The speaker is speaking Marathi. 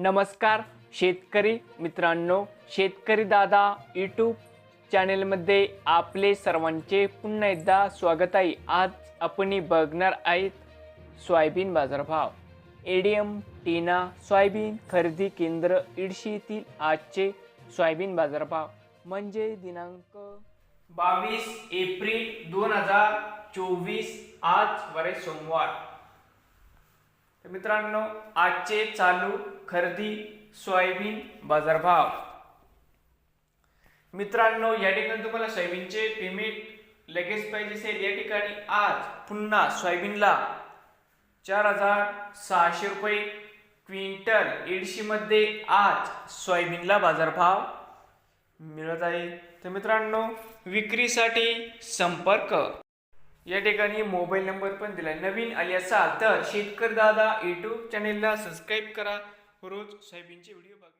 नमस्कार शेतकरी मित्रांनो शेतकरी दादा यूट्यूब चॅनेलमध्ये आपले सर्वांचे पुन्हा एकदा स्वागत आहे. आज आपण बघणार आहेत सोयाबीन बाजारभाव. एडीएम टीना सोयाबीन खरेदी केंद्र इडशी आजचे सोयाबीन बाजारभाव. म्हणजे दिनांक बावीस एप्रिल दोन हजार चोवीस आज वरे सोमवार. तर मित्रांनो आजचे चालू खरेदी सोयाबीन बाजारभाव. मित्रांनो या ठिकाणी तुम्हाला सोयाबीनचे पेमेंट लगेच पाहिजे असेल. या ठिकाणी आज पुन्हा सोयाबीनला चार हजार सहाशे रुपये क्विंटल एडशीमध्ये आज सोयाबीनला बाजारभाव मिळत आहे. तर मित्रांनो विक्रीसाठी संपर्क या ठिकाणी मोबाईल नंबर पण दिलाय. नवीन आली असाल तर शेतकरी दादा यूट्यूब चॅनेलला सबस्क्राईब करा. रोज सोयाबीनचे व्हिडिओ बघा